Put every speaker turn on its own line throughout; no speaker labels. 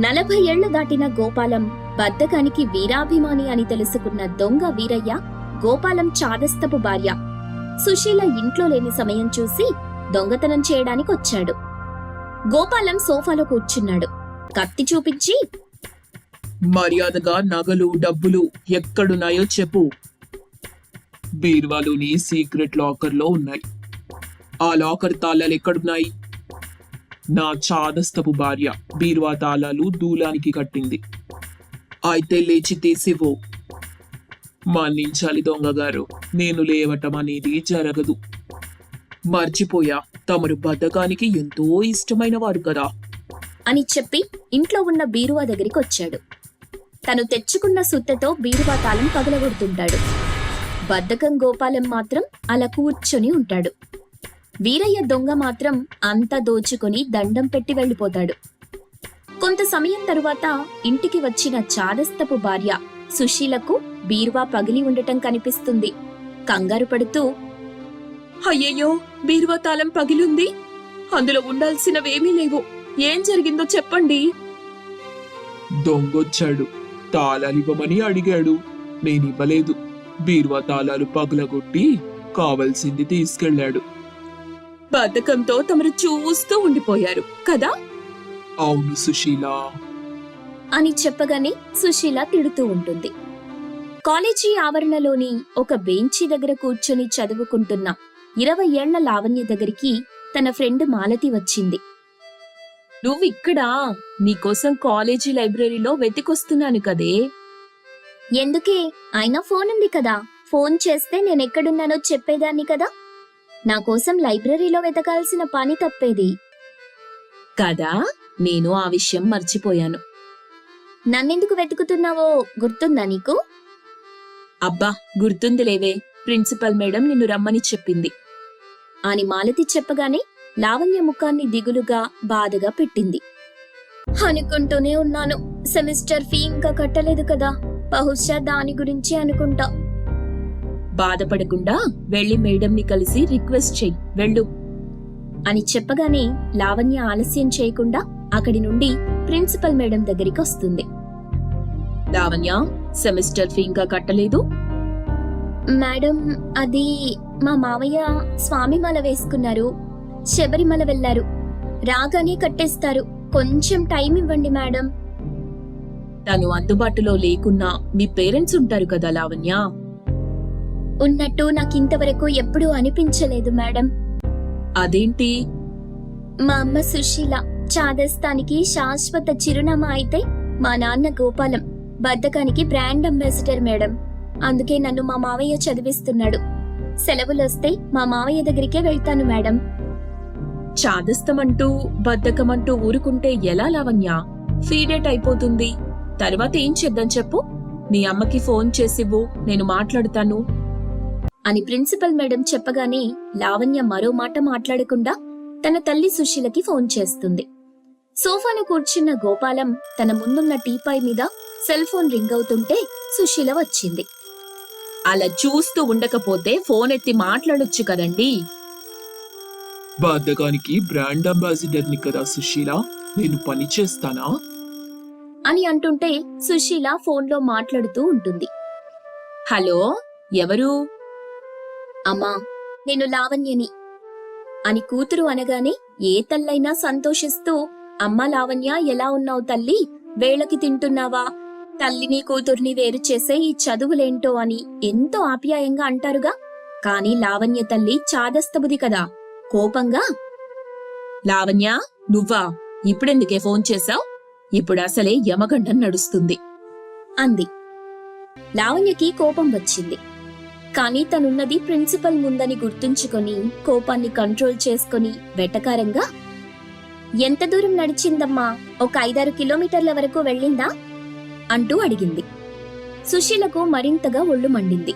నలభై ఏళ్ళు దాటిన గోపాలం బద్దకానికి వీరాభిమాని అని తెలుసుకున్న దొంగ వీరయ్య గోపాలం చాదస్తపు భార్య. సుశీల ఇంట్లో లేని సమయం చూసి దొంగతనం చేయడానికి వచ్చాడు. గోపాలం సోఫాలో కూర్చున్నాడు. కత్తి చూపించి
మర్యాదగా నగలు డబ్బులు ఎక్కడున్నాయో చెప్పు. బీర్వాలోని సీక్రెట్ లాకర్లో ఉన్నాయి. ఆ లాకర్ తాళాలు ఎక్కడున్నాయి? నా చాదస్తపు భార్య బీరువా తాళాలు దూలానికి కట్టింది. అయితే లేచి తీసివో మన్నించాలి దొంగగారు నేను లేవటం అనేది జరగదు. మర్చిపోయా తమరు బద్ధకానికి ఎంతో ఇష్టమైన వారు కదా.
అని చెప్పి ఇంట్లో ఉన్న బీరువా దగ్గరికి వచ్చాడు. తను తెచ్చుకున్న సుత్తెతో బీరువా తాళం పగలగొడుతుంటాడు. బద్ధకం గోపాలం మాత్రం అలా కూర్చొని ఉంటాడు. వీరయ్య దొంగ మాత్రం అంతా దోచుకొని దండం పెట్టి వెళ్ళిపోతాడు. కొంత సమయం తరువాత ఇంటికి వచ్చిన చాదస్తపు భార్య సుశీలకు బీరువా పగిలి ఉండటం కనిపిస్తుంది. కంగారు పడుతూ
అయ్యయ్యో బీరువా తాళం పగిలుంది. అందులో ఉండాల్సినవేమీ లేవు. ఏం జరిగిందో చెప్పండి. దొంగొచ్చాడు. తాళాలివ్వమని అడిగాడు. నేనివ్వలేదు. బీరువా తాళాలు పగలగొట్టి కావలసింది తీసుకెళ్ళాడు. బద్ధకంతో తమరు చూస్తూ ఉండిపోయారు కదా? అవును సుశీలా.
అని చెప్పగానే సుశీల తిడుతూ ఉంటుంది. కాలేజీ ఆవరణలోని ఒక బెంచి దగ్గర కూర్చొని చదువుకుంటున్న ఇరవై ఏళ్ళ లావణ్య దగ్గరికి తన ఫ్రెండ్ మాలతి వచ్చింది.
నువ్వు ఇక్కడ? నీకోసం కాలేజీ లైబ్రరీలో వెతికొస్తున్నాను కదే.
ఎందుకే? అయినా ఫోన్ ఉంది కదా. ఫోన్ చేస్తే నేనెక్కడున్నానో చెప్పేదాన్ని కదా. నా కోసం లైబ్రరీలో వెతకాల్సిన పని తప్పేది.
కదా? నేను ఆ విషయం మర్చిపోయాను.
నన్నెందుకు వెతుకుతున్నావో గుర్తుందా నీకు?
అబ్బా గుర్తుంది లేవే ప్రిన్సిపల్ మేడం నిన్ను రమ్మని చెప్పింది.
అని మాలతి చెప్పగానే లావణ్య ముఖాన్ని దిగులుగా బాధగా పెట్టింది. అనుకుంటూనే ఉన్నాను. సెమిస్టర్ ఫీ ఇంకా కట్టలేదు కదా. బహుశా దాని గురించి అనుకుంటా.
బాధపడకుండా వెళ్ళి మేడంని కలిసి రిక్వెస్ట్ చెయ్యి. వెళ్ళు.
అని చెప్పగానే లావణ్య ఆలస్యం చేయకుండా అక్కడి నుండి ప్రిన్సిపల్ మేడం దగ్గరికి వస్తుంది.
లావణ్య సెమిస్టర్ ఫీ ఇంకా కట్టలేదు?
మేడం అది మా మావయ్య స్వామిమాల వేసుకున్నారు. శబరిమల వెళ్ళారు రాగానే కట్టేస్తారు. కొంచెం టైం ఇవ్వండి మేడం.
తను అందుబాటులో లేకున్నా మీ పేరెంట్స్ ఉంటారు కదా లావణ్య?
ఉన్నట్టు నాకు ఇంతవరకు ఎప్పుడూ అనిపించలేదు మేడం.
అదేంటి?
మా అమ్మ సుశీల చాదస్తానికి శాశ్వత చిరునామా అయితే మా నాన్న గోపాలం బద్దకానికి బ్రాండ్ అంబాసిడర్ మేడం. అందుకే నన్ను మా మావయ్య చదివిస్తున్నాడు. సెలవులొస్తే మా మావయ్య దగ్గరికే వెళ్తాను మేడం.
చాదస్తమంటూ బద్ధకమంటూ ఊరుకుంటే ఎలా లావణ్య? ఫీడేట్ అయిపోతుంది. తర్వాత ఏం చేద్దాం చెప్పు. నీ అమ్మకి ఫోన్ చేసివ్వు నేను మాట్లాడుతాను.
అని ప్రిన్సిపల్ మేడం చెప్పగానే లావణ్య మరో మాట మాట్లాడకుండా తన తల్లి సుశీలకి ఫోన్ చేస్తుంది. సోఫాను కూర్చున్న గోపాలం తన ముందున్న టీపాయ్ మీద సెల్ ఫోన్ రింగ్ అవుతుంటే సుశీల వచ్చింది.
అలా చూస్తూ ఉండకపోతే ఫోన్ ఎత్తి మాట్లాడొచ్చు కదండి. బాధకానికి బ్రాండ్ అంబాసిడర్ని కదా సుశీల? నేను పని చేస్తానా?
అని అంటుంటే సుశీల ఫోన్లో మాట్లాడుతూ ఉంటుంది.
హలో ఎవరు?
అమ్మా నేను లావణ్యని. అని కూతురు అనగానే ఏ తల్లైనా సంతోషిస్తూ అమ్మా లావణ్య ఎలా ఉన్నావు తల్లి? వేళకి తింటున్నావా? తల్లిని కూతుర్ని వేరు చేసే ఈ చదువులేంటో అని ఎంతో ఆప్యాయంగా అంటారుగా. కాని లావణ్య తల్లి చాదస్తబుది కదా. కోపంగా
లావణ్య నువ్వా? ఇప్పుడెందుకే ఫోన్ చేశావు? ఇప్పుడు అసలే యమగండం నడుస్తుంది.
అంది. లావణ్యకి కోపం వచ్చింది. కానీ తనున్నది ప్రిన్సిపల్ ముందని గుర్తుంచుకొని కోపాన్ని కంట్రోల్ చేసుకొని వెటకారంగా ఎంత దూరం నడిచిందమ్మా? ఒక ఐదారు కిలోమీటర్ల వరకు వెళ్ళిందా? అంటూ అడిగింది. సుశీలకు మరింతగా ఒళ్ళు మండింది.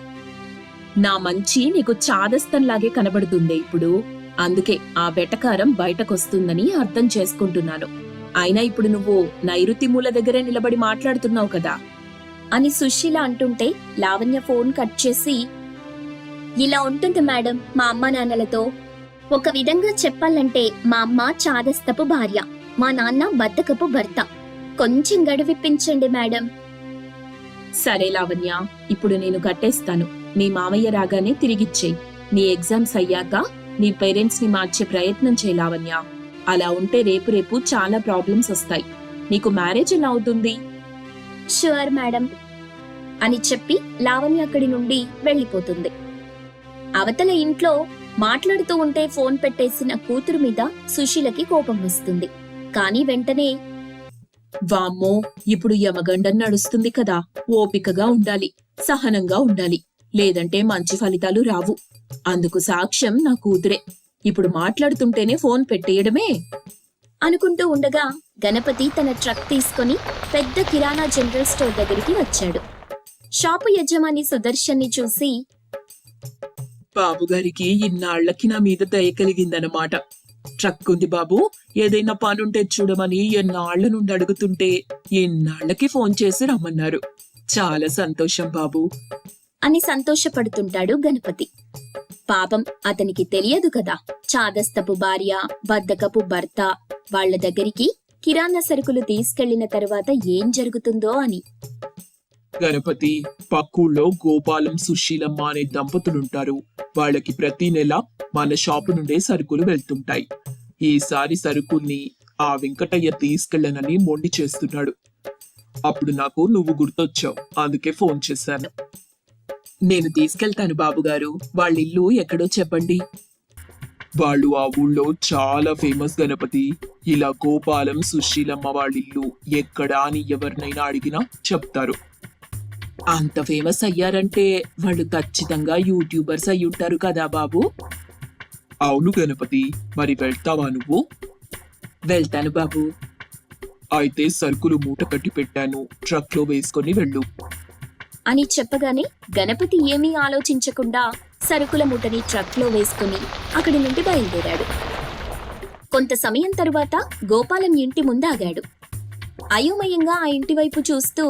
నా మంచి నీకు చాదస్తంలాగే కనబడుతుందే ఇప్పుడు. అందుకే ఆ వెటకారం బయటకొస్తుందని అర్థం చేసుకుంటున్నాను. అయినా ఇప్పుడు నువ్వు నైరుతి మూల దగ్గరే నిలబడి మాట్లాడుతున్నావు కదా?
అని సుశీల అంటుంటే లావణ్య ఫోన్ కట్ చేసి ఇలా ఉంటుంది మేడం మా అమ్మ నాన్నలతో. ఒక విధంగా చెప్పాలంటే మా అమ్మ చాదస్తపు భార్య మా నాన్న బద్దకపు భర్త. కొంచెం గడువిప్పించండి మేడం.
సరే లావణ్య ఇప్పుడు నేను కట్టేస్తాను. మీ మామయ్య రాగానే తిరిగిచ్చేయి. నీ ఎగ్జామ్స్ అయ్యాక నీ పేరెంట్స్ని మార్చే ప్రయత్నం చేయి లావణ్య. అలా ఉంటే రేపు రేపు చాలా ప్రాబ్లమ్స్ వస్తాయి. నీకు మ్యారేజ్ ఎలా అవుతుంది?
Sure madam. అని చెప్పి లావణ్య అక్కడి నుండి వెళ్ళిపోతుంది. అవతల ఇంట్లో మాట్లాడుతూ ఉంటే ఫోన్ పెట్టేసిన కూతురు మీద సుశీలకి కోపం వస్తుంది. కానీ వెంటనే
వామ్మో ఇప్పుడు యమగండం నడుస్తుంది కదా ఓపికగా ఉండాలి సహనంగా ఉండాలి లేదంటే మంచి ఫలితాలు రావు. అందుకు సాక్ష్యం నా కూతురే. ఇప్పుడు మాట్లాడుతుంటేనే ఫోన్ పెట్టేయడమే.
అనుకుంటూ ఉండగా గణపతి తన ట్రక్ తీసుకొని పెద్ద కిరాణా జనరల్ స్టోర్ దగ్గరికి వచ్చాడు. షాపు యజమాని సుదర్శన్ని చూసి
బాబు గారికి ఇన్నాళ్ళకి నా మీద దయ కలిగిందన్నమాట. ట్రక్ ఉంది బాబు ఏదైనా పనుంటే చూడమని ఎన్నాళ్ళ నుండి అడుగుతుంటే ఎన్నాళ్ళకి ఫోన్ చేసి రమ్మన్నారు. చాలా సంతోషం బాబు.
అని సంతోషపడుతుంటాడు గణపతి. పాపం అతనికి తెలియదు కదా చాదస్తపు భార్య బద్దకపు భర్త వాళ్ళ దగ్గరికి కిరాణా సరుకులు తీసుకెళ్ళిన తర్వాత ఏం జరుగుతుందో అని.
గణపతి పక్కూళ్ళో గోపాలం సుశీలమ్మ అనే దంపతులుంటారు. వాళ్ళకి ప్రతి నెల మన షాపు నుండే సరుకులు వెళ్తుంటాయి. ఈసారి సరుకుల్ని ఆ వెంకటయ్య తీసుకెళ్ళనని మొండి చేస్తున్నాడు. అప్పుడు నాకు నువ్వు గుర్తొచ్చావు. అందుకే ఫోన్ చేశాను.
నేను తీసుకెళ్తాను బాబుగారు. వాళ్ళ ఇల్లు ఎక్కడో చెప్పండి.
వాళ్ళు ఆ ఊళ్ళో చాలా ఫేమస్ గణపతి. ఇలా గోపాలం సుశీలమ్మ వాళ్ళిల్లు ఎక్కడా అని ఎవరినైనా అడిగినా చెప్తారు.
అంత ఫేమస్ అయ్యారంటే వాళ్ళు ఖచ్చితంగా యూట్యూబర్స్ అయి ఉంటారు కదా బాబు.
అవును గణపతి మరి వెళ్తావా నువ్వు?
వెళ్తాను బాబు.
అయితే సరుకులు మూట కట్టి పెట్టాను ట్రక్లో వేసుకొని వెళ్ళు.
అని చెప్పగానే గణపతి ఏమీ ఆలోచించకుండా సరుకుల మూటని ట్రక్లో వేసుకుని అక్కడి నుండి బయలుదేరాడు. కొంత సమయం తరువాత గోపాలం ఇంటి ముందు ఆగాడు అయోమయంగా ఆ ఇంటి వైపు చూస్తూ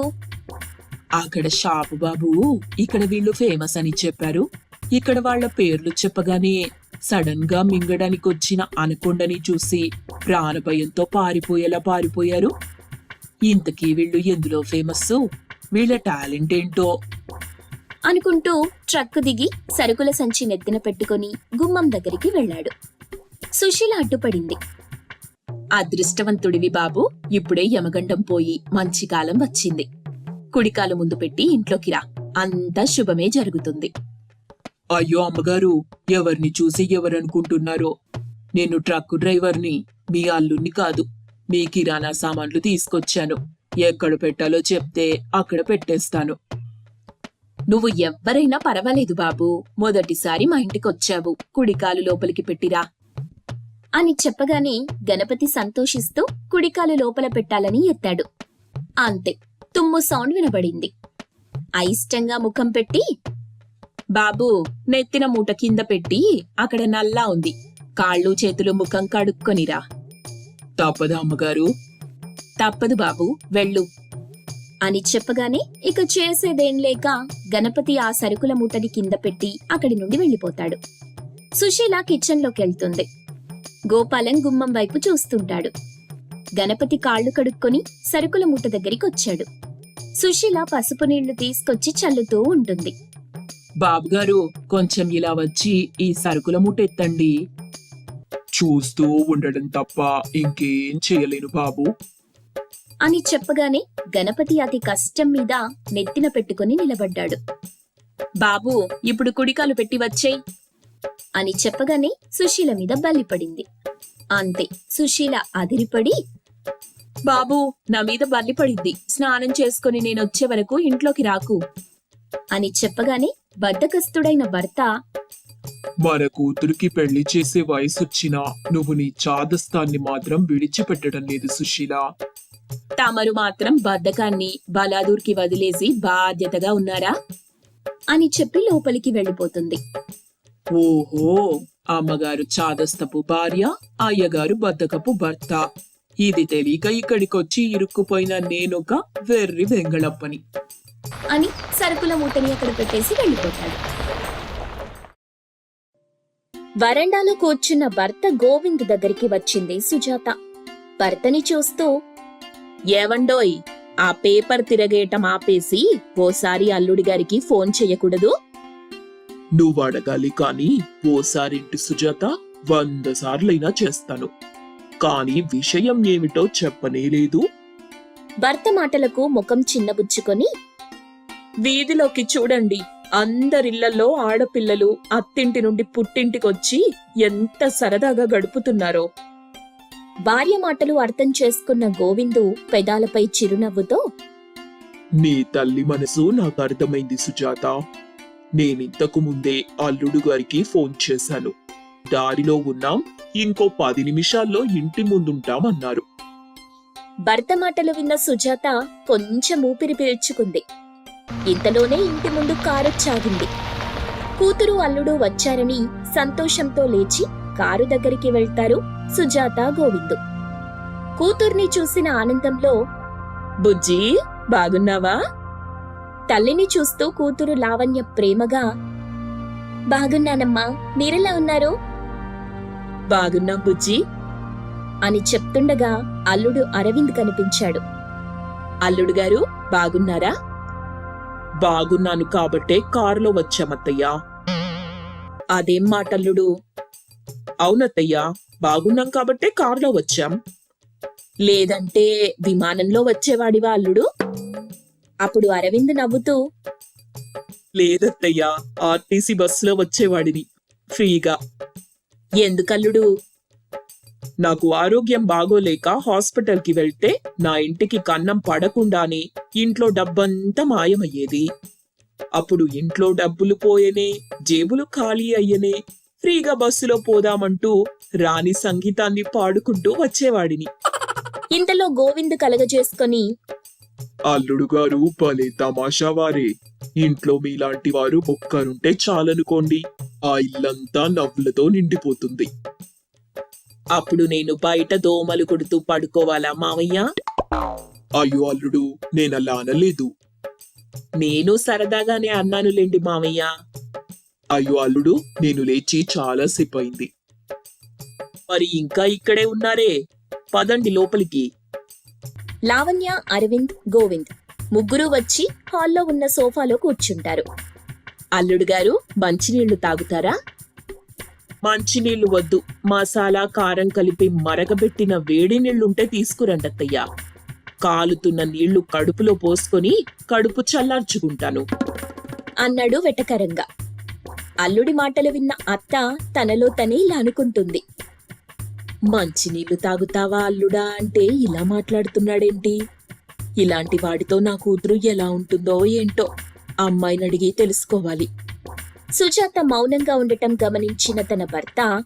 అక్కడ షాపు బాబు ఇక్కడ వీళ్ళు ఫేమస్ అని చెప్పారు. ఇక్కడ వాళ్ళ పేర్లు చెప్పగానే సడన్గా మింగడానికి వచ్చిన అనకొండని చూసి ప్రాణభయంతో పారిపోయేలా పారిపోయారు. ఇంతకీ వీళ్ళు ఎందులో ఫేమస్ వీళ్ళ టాలెంట్ ఏంటో?
అనుకుంటూ ట్రక్కు దిగి సరుకుల సంచి నెత్తిన పెట్టుకొని గుమ్మం దగ్గరికి వెళ్ళాడు. సుశీల అడ్డుపడింది.
అదృష్టవంతుడివి బాబు ఇప్పుడే యమగండం పోయి మంచి కాలం వచ్చింది. కుడికాలు ముందు పెట్టి ఇంట్లోకి రా. అంతా శుభమే జరుగుతుంది.
అయ్యో అమ్మగారు ఎవరిని చూసి ఎవరనుకుంటున్నారో? నేను ట్రక్ డ్రైవర్ని మీ అల్లుణ్ణి కాదు మీ కిరాణా సామాన్లు తీసుకొచ్చాను. ఎక్కడ పెట్టాలో చెప్తే అక్కడ పెట్టేస్తాను.
నువ్వు ఎవ్వరైనా పర్వాలేదు బాబు మొదటిసారి మా ఇంటికొచ్చావు. కుడికాలు లోపలికి పెట్టిరా
అని చెప్పగానే గణపతి సంతోషిస్తూ కుడికాలు లోపల పెట్టాలని ఎత్తాడు. అంతే. తుమ్ము సౌండ్ వినబడింది. అయిష్టంగా ముఖం పెట్టి
బాబు నెత్తిన మూట కింద పెట్టి అక్కడ నల్లా ఉంది. కాళ్ళు చేతులు ముఖం కడుక్కొనిరా.
తప్పదా అమ్మగారు.
తప్పదు బాబు వెళ్ళు.
అని చెప్పగానే ఇక చేసేదేం లేక గణపతి ఆ సరుకుల మూటని కింద పెట్టి అక్కడి నుండి వెళ్ళిపోతాడు. సుశీల కిచెన్లోకి వెళ్తుంది. గోపాలం గుమ్మం వైపు చూస్తుంటాడు. గణపతి కాళ్ళు కడుక్కొని సరుకుల మూట దగ్గరికి వచ్చాడు. సుశీల పసుపు నీళ్ళు తీసుకొచ్చి చల్లుతూ ఉంటుంది.
బాబుగారు కొంచెం ఇలా వచ్చి ఈ సరుకుల మూట ఎత్తండి చూస్తూ ఉండడం తప్ప ఇంకేం చేయలేను బాబు.
అని చెప్పగానే గణపతి అతి కష్టం మీద నెత్తిన పెట్టుకొని నిలబడ్డాడు.
బాబు ఇప్పుడు కుడికాలు పెట్టి వచ్చేయ్
అని చెప్పగానే సుశీల మీద బల్లిపడింది అంతే సుశీల అదిరిపడి
బాబు నా మీద బల్లి పడింది. స్నానం చేసుకుని నేను వచ్చే వరకు ఇంట్లోకి రాకు.
అని చెప్పగానే బద్దకస్తుడైన భర్త
మన కూతురికి పెళ్ళి చేసే వయసొచ్చినా నువ్వు నీ చాదస్తాన్ని మాత్రం విడిచిపెట్టడం లేదు సుశీల.
తమరు మాత్రం బద్ధకాన్ని బలాదూర్కి వదిలేసి బాధ్యతగా ఉన్నారా?
అని చెప్పి లోపలికి వెళ్ళిపోతుంది.
ఓహో అమ్మగారు చాదస్తపు భార్య అయ్యగారు బద్దకపు భర్త. ఇది తెలియక ఇక్కడికొచ్చి ఇరుక్కుపోయిన నేనొక వెర్రి వెంగళప్పని.
అని సరుకుల మూటని అక్కడ పెట్టేసి వెళ్ళిపోతాడు. వరండాలో కూర్చున్న భర్త గోవింద్ దగ్గరికి వచ్చింది సుజాత. భర్తని చూస్తూ
ఏవండోయ్ ఆ పేపర్ తిరగేయటం ఆపేసి ఓసారి అల్లుడి గారికి ఫోన్ చెయ్యకూడదు?
నువ్వు అడగాలి కానీ ఓసారింటి సుజాత వంద సార్లైనా చేస్తాను. కానీ విషయం ఏమిటో చెప్పనే లేదు
భర్త మాటలకు ముఖం చిన్నబుచ్చుకొని
వీధిలోకి చూడండి అందరిళ్ళలో ఆడపిల్లలు అత్తింటి నుండి పుట్టింటికొచ్చి ఎంత సరదాగా గడుపుతున్నారో.
భార్య మాటలు అర్థం చేసుకున్న గోవిందు పెదాలపై చిరునవ్వుతో
నీ తల్లి మనసు నాకు అర్థమైంది సుజాత. నేనింతకు ముందే అల్లుడు గారికి ఫోన్ చేశాను. దారిలో ఉన్నాం. ఇంకో పది నిమిషాల్లో ఇంటి ముందుంటామన్నారు.
భర్త మాటలు విన్న సుజాత కొంచెం ఊపిరి పీల్చుకుంది. ఇంతలోనే ఇంటి ముందు కారు చాగింది. కూతురు అల్లుడు వచ్చారని సంతోషంతో లేచి కారు దగ్గరికి వెళ్తారు సుజాత గోవిందు. కూతుర్ని చూసిన ఆనందంలో
బుజ్జి బాగున్నావా?
తల్లిని చూస్తూ కూతురు లావణ్య ప్రేమగా బాగున్నానమ్మా మీరెలా ఉన్నారు?
బాగున్నా బుజ్జి
అని చెప్తుండగా అల్లుడు అరవింద్ కనిపించాడు.
అల్లుడు గారు బాగున్నారా? బాగున్నాను కాబట్టే కారులో వచ్చామత్తయ్యా. అదేం మాటల్లుడు? అవునత్తయ్యా బాగున్నాం కాబట్టే కారులో వచ్చాం. లేదంటే విమానంలో వచ్చేవాడివా అల్లుడు?
అప్పుడు అరవింద్ నవ్వుతూ
లేదత్తయ్యా ఆర్టీసీ బస్సులో వచ్చేవాడిని. ఫ్రీగా.
ఎందుకల్లుడు?
నాకు ఆరోగ్యం బాగోలేక హాస్పిటల్కి వెళ్తే నా ఇంటికి కన్నం పడకుండానే ఇంట్లో డబ్బంతా మాయమయ్యేది. అప్పుడు ఇంట్లో డబ్బులు పోయేనే జేబులు ఖాళీ అయ్యనే ఫ్రీగా బస్సులో పోదామంటూ రాణి సంగీతాన్ని పాడుకుంటూ వచ్చేవాడిని.
ఇంతలో గోవింద్ కలగజేసుకొని
అల్లుడు గారు భలే తమాషా వారే. ఇంట్లో మీలాంటి వారు ఒక్కరుంటే చాలనుకోండి. ఆ ఇల్లంతా నవ్వులతో నిండిపోతుంది.
అప్పుడు నేను బయట దోమలు కొడుతూ పడుకోవాలా మావయ్య?
అయ్యో అల్లుడు నేనలా అనలేదు.
నేను సరదాగానే అన్నానులేండి మావయ్య.
అయ్యో అల్లుడు నేను లేచి చాలా సేపు అయింది
మరి ఇంకా ఇక్కడే ఉన్నారే? పదండి లోపలికి.
లావణ్య అరవింద్ గోవింద్ ముగ్గురు వచ్చి హాల్లో ఉన్న సోఫాలో కూర్చుంటారు.
అల్లుడు గారు మంచినీళ్ళు తాగుతారా? మంచినీళ్ళు వద్దు. మసాలా కారం కలిపి మరగబెట్టిన వేడి నీళ్ళుంటే తీసుకురండత్తయ్యా. కాలుతున్న నీళ్ళు కడుపులో పోసుకొని కడుపు చల్లార్చుకుంటాను.
అన్నాడు వెటకరంగా. అల్లుడి మాటలు విన్న అత్త తనలో తనే ఇలా అనుకుంటుంది
మంచినీళ్ళు తాగుతావా అల్లుడా అంటే ఇలా మాట్లాడుతున్నాడేంటి? ఇలాంటి వాడితో నా కూతురు ఎలా ఉంటుందో ఏంటో అమ్మాయిని అడిగి తెలుసుకోవాలి.
సుజాత మౌనంగా ఉండటం గమనించిన తన భర్త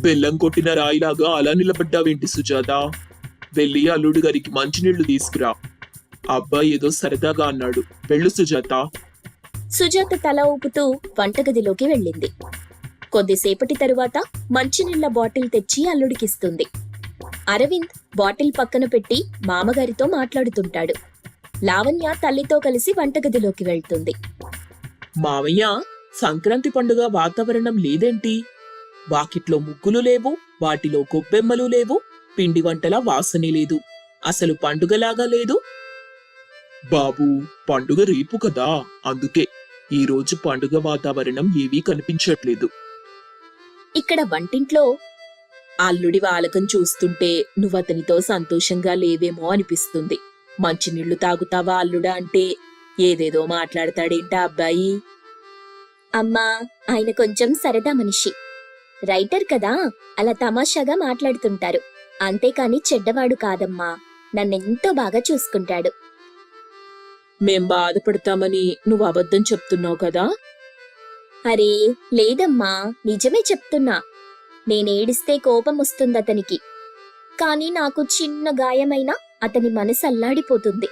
బెల్లం కొట్టిన రాయిలాగా అలా నిలబడ్డావేంటి సుజాత? వెళ్ళి అల్లుడు గారికి మంచినీళ్ళు తీసుకురా. అబ్బాయి ఏదో సరదాగా అన్నాడు. వెళ్ళు సుజాత.
సుజాత తల ఊపుతూ వంటగదిలోకి వెళ్ళింది. కొద్దిసేపటి తరువాత మంచినీళ్ళ బాటిల్ తెచ్చి అల్లుడికిస్తుంది. అరవింద్ బాటిల్ పక్కన పెట్టి మామగారితో మాట్లాడుతుంటాడు. లావణ్య తల్లితో కలిసి వంటగదిలోకి వెళ్తుంది.
మావయ్య సంక్రాంతి పండుగ వాతావరణం లేదేంటి? వాకిట్లో ముగ్గులు లేవు వాటిలో గొబ్బెమ్మలు లేవు పిండి వంటల వాసనే లేదు. అసలు పండుగలాగా లేదు.
బాబు పండుగ రేపు కదా అందుకే ఈ రోజు పండుగ వాతావరణం ఏవీ కనిపించట్లేదు.
ఇక్కడ వంటింట్లో
అల్లుడి వాలకం చూస్తుంటే నువ్వతనితో సంతోషంగా లేవేమో అనిపిస్తుంది. మంచినీళ్ళు తాగుతావా అల్లుడా అంటే ఏదేదో మాట్లాడతాడేంటా అబ్బాయి?
అమ్మా ఆయన కొంచెం సరదా మనిషి. రైటర్ కదా అలా తమాషాగా మాట్లాడుతుంటారు. అంతేకాని చెడ్డవాడు కాదమ్మా నన్నెంతో బాగా చూసుకుంటాడు.
మేం బాధపడతామని నువ్వు అబద్ధం చెప్తున్నావు కదా?
అరే లేదమ్మా నిజమే చెప్తున్నా. నేనేడిస్తే కోపం వస్తుంది అతనికి నాకు చిన్న గాయమైనా అతని మనసు అల్లాడిపోతుంది.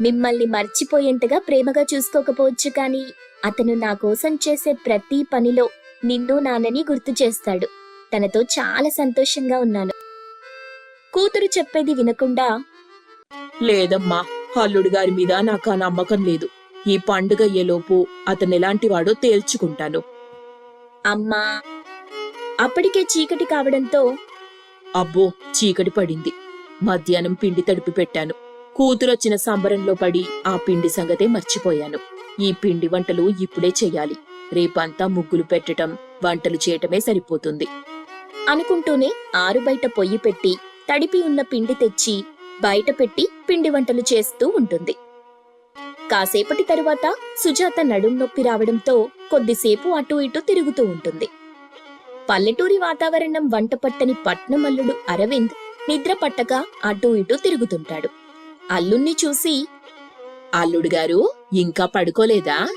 మిమ్మల్ని మర్చిపోయేంతగా ప్రేమగా చూసుకోకపోవచ్చు కాని అతను నా కోసం చేసే ప్రతి పనిలో నిన్ను నాన్నని గుర్తు చేస్తాడు. తనతో చాలా సంతోషంగా ఉన్నాను. కూతురు చెప్పేది వినకుండా
లేదమ్మా అల్లుడు గారి మీద నాకు ఆ నమ్మకం లేదు. ఈ పండుగ అయ్యేలోపు అతను ఎలాంటి వాడో తేల్చుకుంటాను.
అమ్మా అప్పటికే చీకటి కావడంతో?
అబ్బో చీకటి పడింది. మధ్యాహ్నం పిండి తడిపి పెట్టాను. కూతురొచ్చిన సంబరంలో పడి ఆ పిండి సంగతే మర్చిపోయాను. ఈ పిండి వంటలు ఇప్పుడే చెయ్యాలి. రేపంతా ముగ్గులు పెట్టటం వంటలు చేయటమే సరిపోతుంది.
అనుకుంటూనే ఆరు బయట పొయ్యి పెట్టి తడిపి ఉన్న పిండి తెచ్చి బయట పెట్టి పిండి వంటలు చేస్తూ ఉంటుంది. కాసేపటి తరువాత సుజాత నడుం నొప్పి రావడంతో కొద్దిసేపు అటూ ఇటూ తిరుగుతూ ఉంటుంది. పల్లెటూరి వాతావరణం వంట పట్టని పట్నమల్లుడు అరవింద్ నిద్ర పట్టక అటూ ఇటూ తిరుగుతుంటాడు. అల్లుణ్ణి చూసి
అల్లుడు గారు ఇంకా పడుకోలేదా?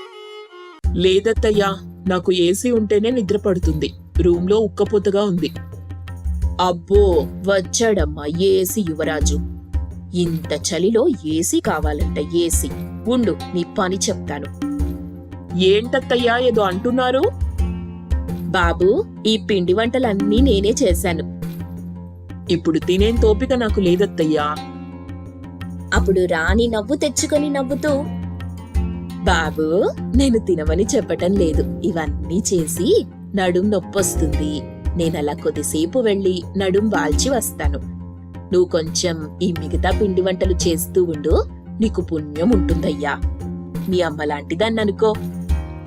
లేదత్తయ్యా నాకు ఏసీ ఉంటేనే నిద్ర పడుతుంది. రూమ్లో ఉక్కపోతగా ఉంది.
అబ్బో వచ్చాడమ్మా ఏసి యువరాజు. ఇంత చలిలో ఏసీ కావాలంట ఏసీ. ఉండు నీ పని చెప్తాను.
ఏంటత్తయ్యా ఏదో అంటున్నారు?
బాబు ఈ పిండి వంటలన్నీ నేనే చేశాను.
ఇప్పుడు తినేం తోపిక నాకు లేదత్తయ్యా.
అప్పుడు రాణి నవ్వు తెచ్చుకొని నవ్వుతూ
బాబు నేను తినమని చెప్పటం లేదు. ఇవన్నీ చేసి నడుం నొప్పొస్తుంది. నేనలా కొద్దిసేపు వెళ్ళి నడుం వాల్చి వస్తాను. నువ్వు కొంచెం ఈ మిగతా పిండి వంటలు చేస్తూ ఉండు. నీకు పుణ్యం ఉంటుందయ్యా. మీ అమ్మ లాంటిదన్ననుకో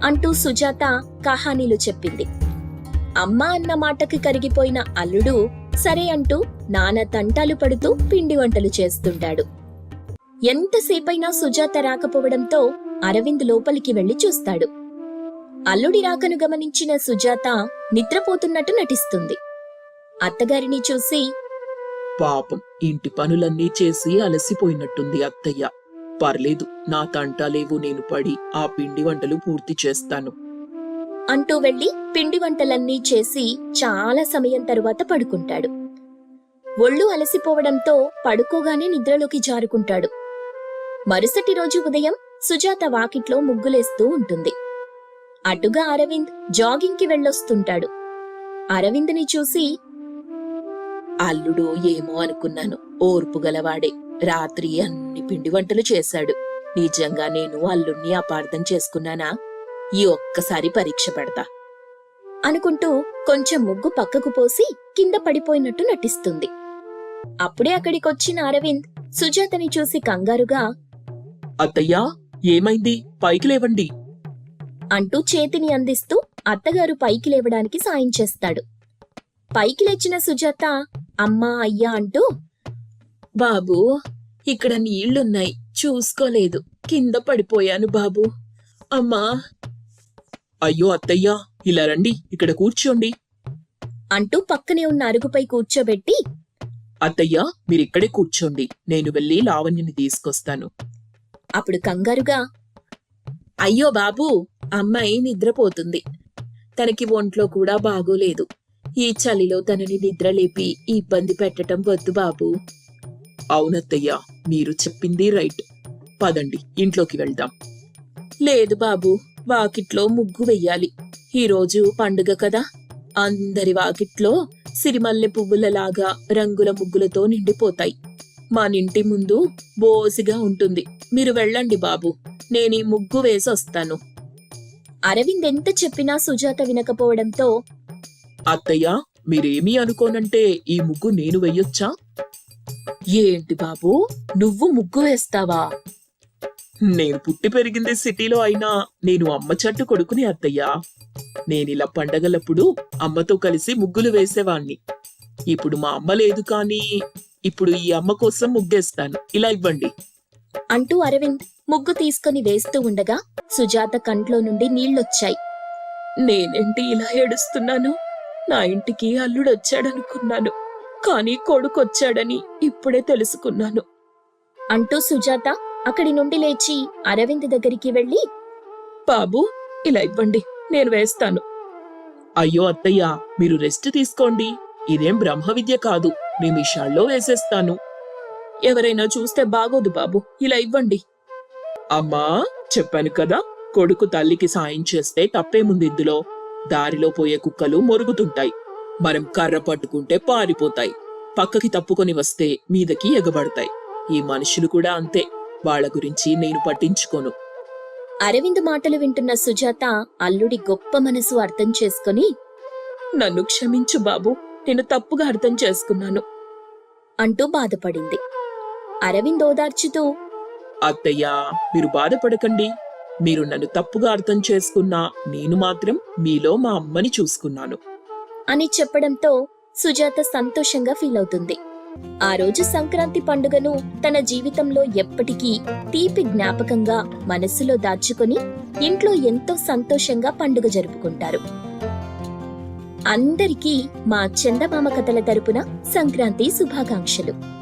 అంటూ సుజాత కహానీలు చెప్పింది. అమ్మ అన్న మాటకి కరిగిపోయిన అల్లుడు సరే అంటూ నాన్న తంటాలు పడుతూ పిండి వంటలు చేస్తుంటాడు. ఎంతసేపైనా సుజాత రాకపోవడంతో అరవింద్ లోపలికి వెళ్ళి చూస్తాడు. అల్లుడి రాకను గమనించిన సుజాత నిద్రపోతున్నట్టు నటిస్తుంది. అత్తగారిని చూసి
పాపం ఇంటి పనులన్నీ చేసి అలసిపోయినట్టుంది అత్తయ్య. పర్లేదు నా తంటాలేవో నేను పడి ఆ పిండి వంటలు పూర్తి చేస్తాను.
అంటూ వెళ్ళి పిండి వంటలన్నీ చేసి చాలా సమయం తరువాత పడుకుంటాడు. ఒళ్ళు అలసిపోవడంతో పడుకోగానే నిద్రలోకి జారుకుంటాడు. మరుసటి రోజు ఉదయం సుజాత వాకిట్లో ముగ్గులేస్తూ ఉంటుంది. అటుగా అరవింద్ జాగింగ్కి వెళ్ళొస్తుంటాడు. అరవింద్ని చూసి
అల్లుడు ఏమో అనుకున్నాను. ఓర్పు గలవాడే. రాత్రి అన్ని పిండి వంటలు చేశాడు. నిజంగా నేను అల్లుణ్ణి అపార్థం చేసుకున్నానా? ఈ ఒక్కసారి పరీక్ష పెడతా.
అనుకుంటూ కొంచెం ముగ్గు పక్కకు పోసి కింద పడిపోయినట్టు నటిస్తుంది. అప్పుడే అక్కడికొచ్చిన అరవింద్ సుజాతని చూసి కంగారుగా
అత్తయ్యా ఏమైంది? పైకి లేవండి.
అంటూ చేతిని అందిస్తూ అత్తగారు పైకి లేవడానికి సాయం చేస్తాడు. పైకి లేచిన సుజాత అమ్మా అయ్యా అంటూ
బాబు ఇక్కడ నీళ్ళున్నాయి. చూసుకోలేదు. కింద పడిపోయాను బాబు. అమ్మా.
అయ్యో అత్తయ్యా ఇలా రండి ఇక్కడ కూర్చోండి.
అంటూ పక్కనే ఉన్న అరుగుపై కూర్చోబెట్టి
అత్తయ్య మీరిక్కడే కూర్చోండి. నేను వెళ్ళి లావణ్యని తీసుకొస్తాను.
అప్పుడు కంగారుగా
అయ్యో బాబు అమ్మాయి నిద్రపోతుంది. తనకి ఒంట్లో కూడా బాగోలేదు. ఈ చలిలో తనని నిద్రలేపి ఇబ్బంది పెట్టటం వద్దు బాబు.
అవునత్తయ్య మీరు చెప్పింది రైట్. పదండి ఇంట్లోకి వెళ్దాం.
లేదు బాబు వాకిట్లో ముగ్గు వెయ్యాలి. ఈరోజు పండుగ కదా. అందరి వాకిట్లో సిరిమల్లె పువ్వులలాగా రంగుల ముగ్గులతో నిండిపోతాయి. మానింటి ముందు బోసిగా ఉంటుంది. మీరు వెళ్ళండి బాబు నేను ఈ ముగ్గు వేసి వస్తాను
అరవింద్ ఎంత చెప్పినా సుజాత వినకపోవడంతో
అత్తయ్య మీరేమీ అనుకోనంటే ఈ ముగ్గు నేను వెయ్యొచ్చా?
ఏంటి బాబు నువ్వు ముగ్గు వేస్తావా?
నేను పుట్టి పెరిగింది సిటీలో అయినా నేను అమ్మ చెట్టు కొడుకుని అత్తయ్యా. నేనిలా పండగలప్పుడు అమ్మతో కలిసి ముగ్గులు వేసేవాణ్ణి. ఇప్పుడు మా అమ్మ లేదు కానీ ఇప్పుడు ఈ అమ్మ కోసం ముగ్గేస్తాను. ఇలా ఇవ్వండి.
అంటూ అరవింద్ ముగ్గు తీసుకొని వేస్తూ ఉండగా సుజాత కంట్లో నుండి నీళ్ళొచ్చాయి
నేనేంటి ఇలా ఏడుస్తున్నాను? నా ఇంటికి అల్లుడొచ్చాడనుకున్నాను కానీ కొడుకొచ్చాడని ఇప్పుడే తెలుసుకున్నాను.
అంటూ సుజాత అక్కడి నుండి లేచి అరవింద్ దగ్గరికి వెళ్ళి
బాబు ఇలా ఇవ్వండి నేను వేస్తాను.
అయ్యో అత్తయ్య మీరు రెస్ట్ తీసుకోండి. ఇదేం బ్రహ్మ విద్య కాదు నిమిషాల్లో వేసేస్తాను.
ఎవరైనా చూస్తే బాగోదు బాబు ఇలా ఇవ్వండి.
అమ్మా చెప్పాను కదా కొడుకు తల్లికి సాయం చేస్తే తప్పేముంది ఇందులో? దారిలో పోయే కుక్కలు మొరుగుతుంటాయి. మనం కర్ర పట్టుకుంటే పారిపోతాయి. పక్కకి తప్పుకొని వస్తే మీదకి ఎగబడతాయి. ఈ మనుషులు కూడా అంతే. వాళ్ళ గురించి నేను పట్టించుకోను.
అరవింద్ మాటలు వింటున్న సుజాత అల్లుడి గొప్ప మనసు అర్థం చేసుకొని
నన్ను క్షమించు బాబు. నేను తప్పుగా అర్థం చేసుకున్నాను.
అంటూ బాధపడింది. అరవింద్ ఓదార్చుతూ
అత్తయ్య మీరు బాధపడకండి. మీరు నన్ను తప్పుగా అర్థం చేసుకున్నా నేను మాత్రం మీలో మా అమ్మని చూసుకున్నాను.
అని చెప్పడంతో సుజాత సంతోషంగా ఫీల్ అవుతుంది. ఆ రోజు సంక్రాంతి పండుగను తన జీవితంలో ఎప్పటికీ తీపి జ్ఞాపకంగా మనస్సులో దాచుకొని ఇంట్లో ఎంతో సంతోషంగా పండుగ జరుపుకుంటారు. అందరికీ మా చందమామ కథల తరపున సంక్రాంతి శుభాకాంక్షలు.